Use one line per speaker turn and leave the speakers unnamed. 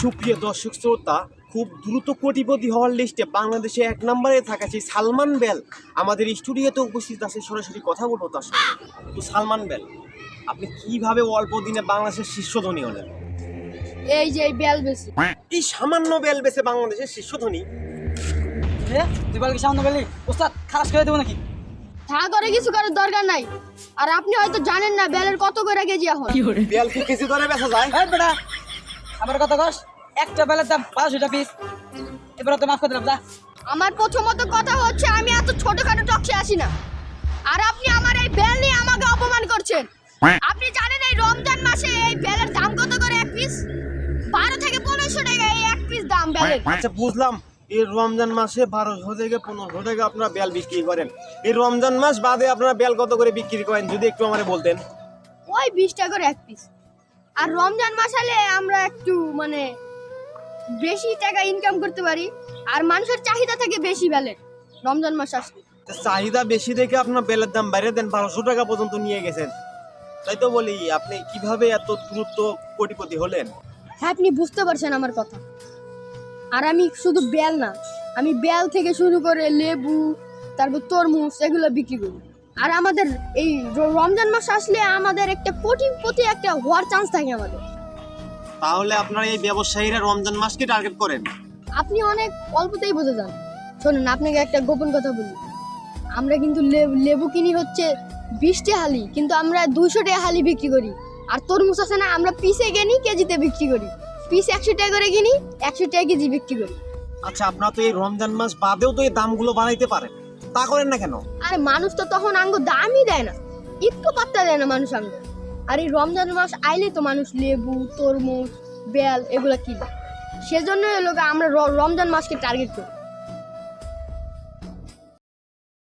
সুপ্রিয় দর্শক শ্রোতা খুব দ্রুত কোটিপতি হওয়ার লিস্টে বাংলাদেশে এক নম্বরে থাকা সেই সালমান বেল আমাদের স্টুডিওতে উপস্থিত আছে। সরাসরি কথা বলব তার সাথে তো সালমান বেল আপনি কীভাবে অল্প দিনে বাংলাদেশের শীর্ষ ধনী হলেন?
এই যে এই বেল বেশি।
এই সামান্য বেল বেছে বাংলাদেশের শীর্ষ ধনী।
তুই বল কি সামনে বলি? ওস্তাদ খালাস করে দেবো নাকি?
তা করে কিছু করার দরকার নাই। আর আপনি হয়তো জানেন না বেলের কত করে কেজি এখন।
বেল কি কেজি ধরে বেচা যায়?
বেটা আবার কত কস একটা বেলার দাম বারোশোটা পিস এবারে তো মাফ করে দিলাম যা।
আমার প্রথমত কথা হচ্ছে আমি এত ছোটখাটো টকসে আসি না। আর আপনি আমার এই বেল নিয়ে আমাকে অপমান করছেন। আপনি জানেন এই রমজান মাসে এই বেলের দাম কত করে এক পিস বারো থেকে পনেরোশো টাকা এই এক পিস দাম বেলের
আচ্ছা বুঝলাম। এই রমজান মাসে বারোশো থেকে পনেরোশো থেকে আপনারা বেল বিক্রি করেন। এই রমজান মাস বাদে আপনারা বেল কত করে বিক্রি করেন যদি একটু আমারে বলতেন?
ওই বিশ টাকা করে এক পিস আর রমজান মাস হলে আমরা একটু মানে বেশি টাকা ইনকাম করতে পারি। আর মানুষের চাহিদা থাকে বেশি বেলের রমজান মাস আসলে।
চাহিদা বেশি দেখে আপনার বেলের দাম বাইরে দেন বারোশো টাকা পর্যন্ত নিয়ে গেছেন। তাই তো বলি আপনি কীভাবে এত দ্রুত কোটিপতি হলেন?
হ্যাঁ আপনি বুঝতে পারছেন আমার কথা। আর আমি শুধু বেল না আমি বেল থেকে শুরু করে লেবু তারপর তরমুজ এগুলো বিক্রি করি। আর আমাদের এই রমজান মাস আসলে আমাদের একটা কোটিপতি একটা হওয়ার চান্স থাকে আমাদের।
তাহলে আপনারা এই ব্যবসায়ীরা রমজান মাসকে টার্গেট করেন।
আপনি অনেক অল্পতেই বুঝে যান। শোনেন আপনাকে একটা গোপন কথা বলি। আমরা কিন্তু লেবু কিনি হচ্ছে বিশটি হালি কিন্তু আমরা দুশো টাকা হালি বিক্রি করি। আর তরমুজ আছে না আমরা পিসে কিনি কেজিতে বিক্রি করি। পিস একশো টাকা করে কিনি একশো টাকা কেজি বিক্রি করি।
আচ্ছা আপনারা তো এই রমজান মাস বাদেও তো এই দামগুলো বানাইতে পারেন। তা করেন না কেন?
আরে মানুষ তো তখন আঙ্গ দামই দেয় না। একটু পাত্তা দেয় না মানুষ আঙ্গ আর এই রমজান মাস আইলে তো মানুষ লেবু, তরমুজ, বেল, এগুলো কিনে। সেজন্য লোক আমরা রমজান মাসকে টার্গেট করি।